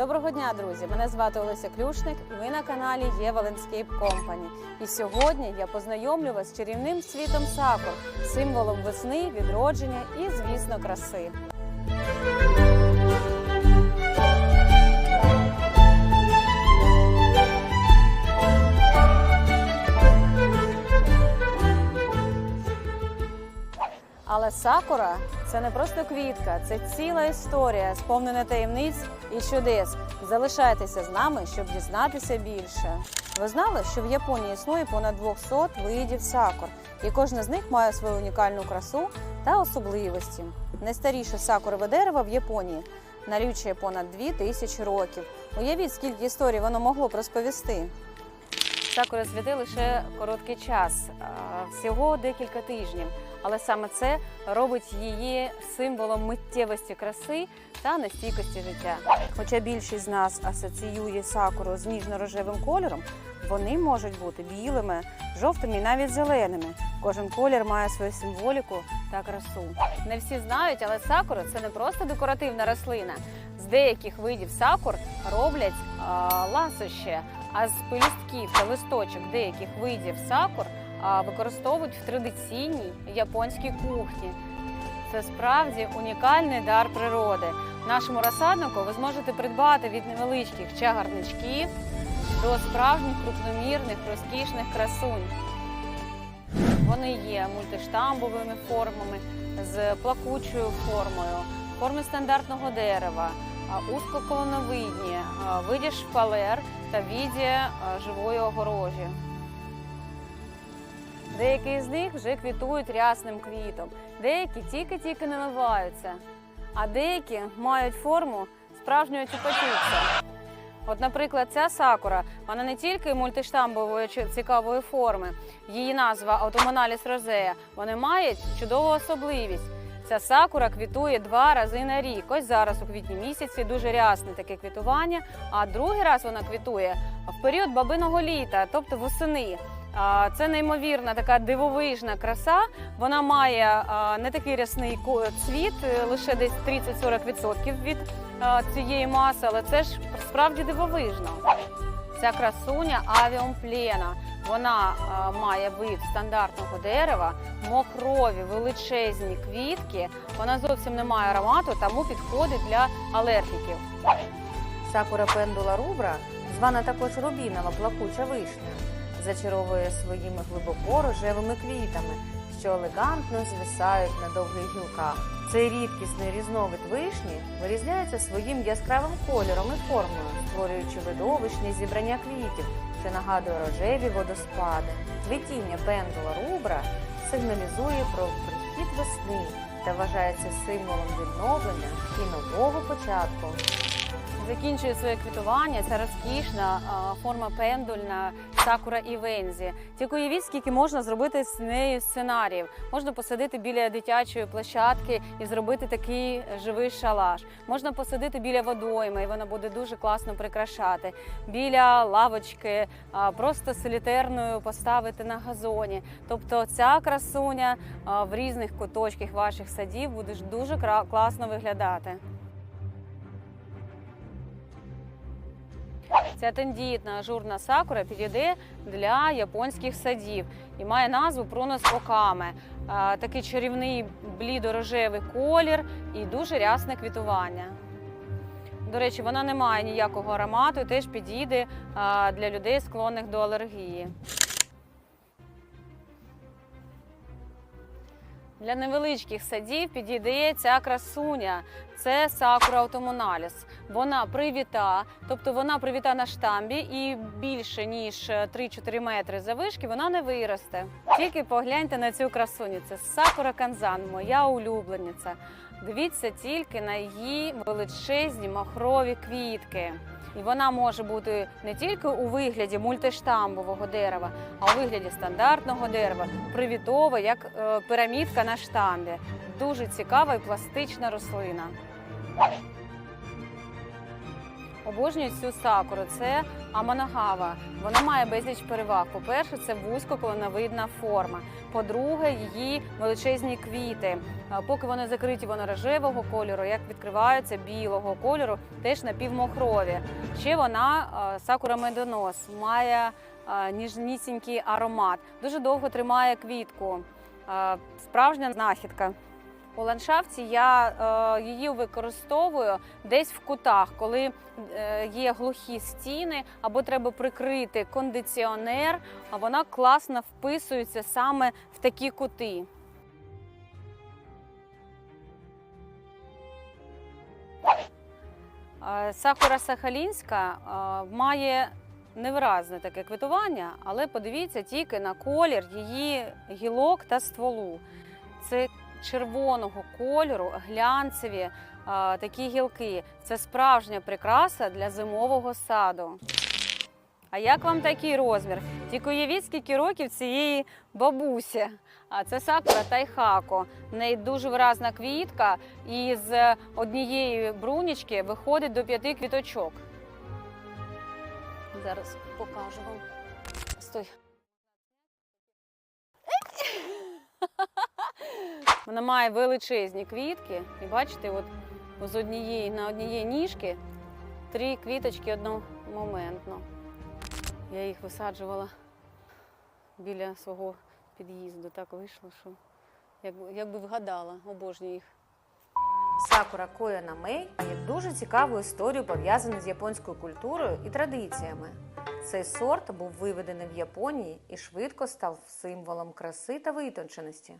Доброго дня, друзі! Мене звати Олеся Клюшник, і ви на каналі Є Валенскейп Компані. І сьогодні я познайомлю вас з чарівним світом сакур, символом весни, відродження і, звісно, краси. Але сакура це не просто квітка, це ціла історія, сповнена таємниць і чудес. Залишайтеся з нами, щоб дізнатися більше. Ви знали, що в Японії існує понад 200 видів сакур, і кожна з них має свою унікальну красу та особливості. Найстаріше сакурове дерево в Японії налічує понад 2000 років. Уявіть, скільки історій воно могло б розповісти. Сакура цвіте лише короткий час, всього декілька тижнів. Але саме це робить її символом миттєвості краси та нестійкості життя. Хоча більшість з нас асоціює сакуру з ніжно-рожевим кольором, вони можуть бути білими, жовтими і навіть зеленими. Кожен колір має свою символіку та красу. Не всі знають, але сакура це не просто декоративна рослина. З деяких видів сакур роблять а, ласощі, а з пелюстків та листочок деяких видів сакур використовують в традиційній японській кухні. Це справді унікальний дар природи. Нашому розсаднику ви зможете придбати від невеличких чагарничків до справжніх крупномірних розкішних красунь. Вони є мультиштамбовими формами з плакучою формою, форми стандартного дерева, узкоколоновидні, виді шпалер та віді живої огорожі. Деякі з них вже квітують рясним квітом, деякі тільки-тільки наливаються, а деякі мають форму справжнього чупа-чупса. От, наприклад, ця сакура, вона не тільки мультиштамбової цікавої форми, її назва Autumnalis rosea, вони мають чудову особливість. Ця сакура квітує два рази на рік. Ось зараз у квітні місяці дуже рясне таке квітування. А другий раз вона квітує в період бабиного літа, тобто восени. Це неймовірна така дивовижна краса. Вона має не такий рясний цвіт, е, лише десь 30-40% від цієї маси, але це ж справді дивовижно. Ця красуня авіум плена. Вона має вид стандартного дерева, мокрові, величезні квітки. Вона зовсім не має аромату, тому підходить для алергіків. Сакура пендула рубра, звана також рубінова плакуча вишня, зачаровує своїми глибоко рожевими квітами, що елегантно звисають на довгих гілках. Цей рідкісний різновид вишні вирізняється своїм яскравим кольором і формою, створюючи видовищні зібрання квітів, що нагадує рожеві водоспади. Цвітіння пендула рубра сигналізує про прихід весни та вважається символом відновлення і нового початку. Закінчує своє квітування ця розкішна форма пендульна сакура івензі. Тільки уявіть, скільки можна зробити з нею сценаріїв. Можна посадити біля дитячої площадки і зробити такий живий шалаш. Можна посадити біля водойми, і вона буде дуже класно прикрашати. Біля лавочки, просто солітерною поставити на газоні. Тобто ця красуня в різних куточках ваших садів буде дуже класно виглядати. Ця тендітна ажурна сакура підійде для японських садів і має назву Пронос окаме. Такий чарівний блідо-рожевий колір і дуже рясне квітування. До речі, вона не має ніякого аромату і теж підійде для людей, склонних до алергії. Для невеличких садів підійде ця красуня. Це сакура автомоналіс. Вона привіта, тобто вона привіта на штамбі і більше ніж 3-4 метри завишки вона не виросте. Тільки погляньте на цю красуню. Це сакура канзан, моя улюблениця. Дивіться тільки на її величезні махрові квітки. І вона може бути не тільки у вигляді мультиштамбового дерева, а у вигляді стандартного дерева, привітова, як е, пірамідка на штамбі. Дуже цікава і пластична рослина. Обожнюють цю сакуру. Це аманагава. Вона має безліч переваг. По-перше, це вузькоколоновидна форма. По-друге, її величезні квіти. Поки вони закриті, вони рожевого кольору, як відкриваються білого кольору, теж напівмохрові. Ще вона сакура медонос, має ніжнісінький аромат. Дуже довго тримає квітку. Справжня знахідка. У ландшафті я е, її використовую десь в кутах, коли е, є глухі стіни або треба прикрити кондиціонер, а вона класно вписується саме в такі кути. Е, Сакура Сахалінська е, має невиразне таке квітування, але подивіться тільки на колір її гілок та стволу. Це червоного кольору, глянцеві а, такі гілки. Це справжня прикраса для зимового саду. А як вам такий розмір? Тільки уявіть, скільки років цієї бабусі. А це сакура тайхако. В неї дуже виразна квітка, і з однієї брунічки виходить до п'яти квіточок. Зараз покажу вам. Стой. Вона має величезні квітки, і бачите, от з однієї на однієї ніжки три квіточки одномоментно. Я їх висаджувала біля свого під'їзду. Так вийшло, що як, би- як би вгадала, обожнюю їх. Сакура Кояна Мей є дуже цікаву історію, пов'язану з японською культурою і традиціями. Цей сорт був виведений в Японії і швидко став символом краси та витонченості.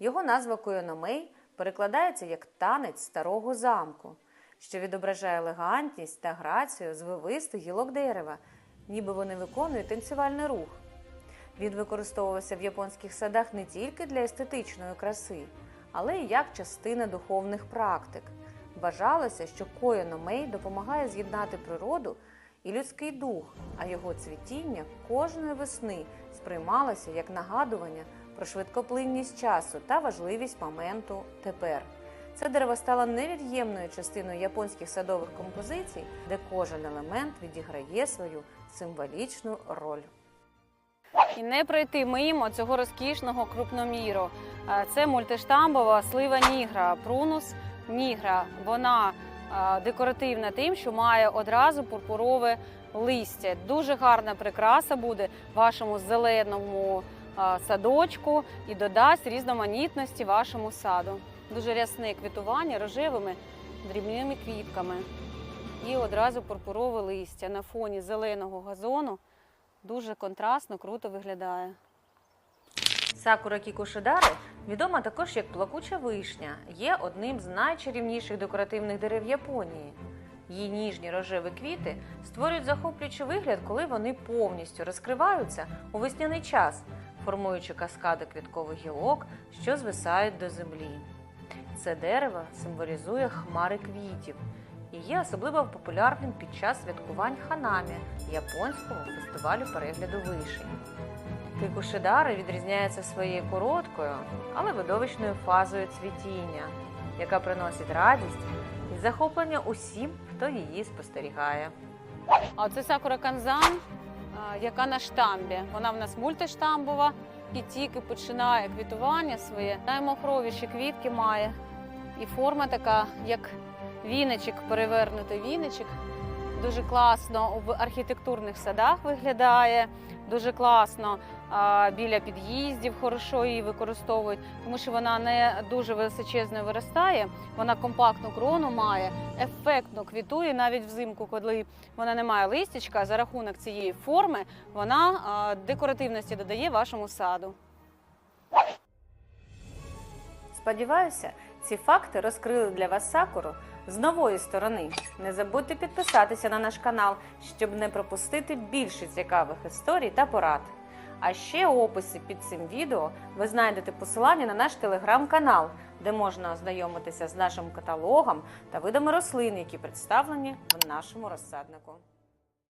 Його назва Кояна Мей перекладається як танець старого замку, що відображає елегантність та грацію звивистих гілок дерева, ніби вони виконують танцювальний рух. Він використовувався в японських садах не тільки для естетичної краси, але й як частина духовних практик. Вважалося, що Кояно Мей допомагає з'єднати природу і людський дух, а його цвітіння кожної весни сприймалося як нагадування про швидкоплинність часу та важливість моменту тепер. Це дерево стало невід'ємною частиною японських садових композицій, де кожен елемент відіграє свою символічну роль. І не пройти мимо цього розкішного крупноміру. Е, Це мультиштамбова слива нігра, прунус нігра. Вона декоративна тим, що має одразу пурпурове листя. Дуже гарна прикраса буде вашому зеленому садочку і додасть різноманітності вашому саду. Дуже рясне квітування рожевими дрібними квітками. І одразу пурпурове листя на фоні зеленого газону. Дуже контрастно, круто виглядає. Сакура Кікушидари відома також як плакуча вишня, є одним з найчарівніших декоративних дерев Японії. Її ніжні рожеві квіти створюють захоплюючий вигляд, коли вони повністю розкриваються у весняний час, формуючи каскади квіткових гілок, що звисають до землі. Це дерево символізує хмари квітів і є особливо популярним під час святкувань ханамі японського фестивалю перегляду вишень. Кикушидари відрізняється своєю короткою, але видовищною фазою цвітіння, яка приносить радість і захоплення усім, хто її спостерігає. А це сакура канзан, яка на штамбі. Вона в нас мультиштамбова і тільки починає квітування своє. Наймохровіші квітки має. І форма така, як віничок, перевернутий віничок. Дуже класно в архітектурних садах виглядає. Дуже класно біля під'їздів хорошо її використовують, тому що вона не дуже височезно виростає. Вона компактну крону має, ефектно квітує навіть взимку, коли вона не має листячка. За рахунок цієї форми вона декоративності додає вашому саду. Сподіваюся, ці факти розкрили для вас сакуру з нової сторони. Не забудьте підписатися на наш канал, щоб не пропустити більше цікавих історій та порад. А ще у описі під цим відео ви знайдете посилання на наш телеграм-канал, де можна ознайомитися з нашим каталогом та видами рослин, які представлені в нашому розсаднику.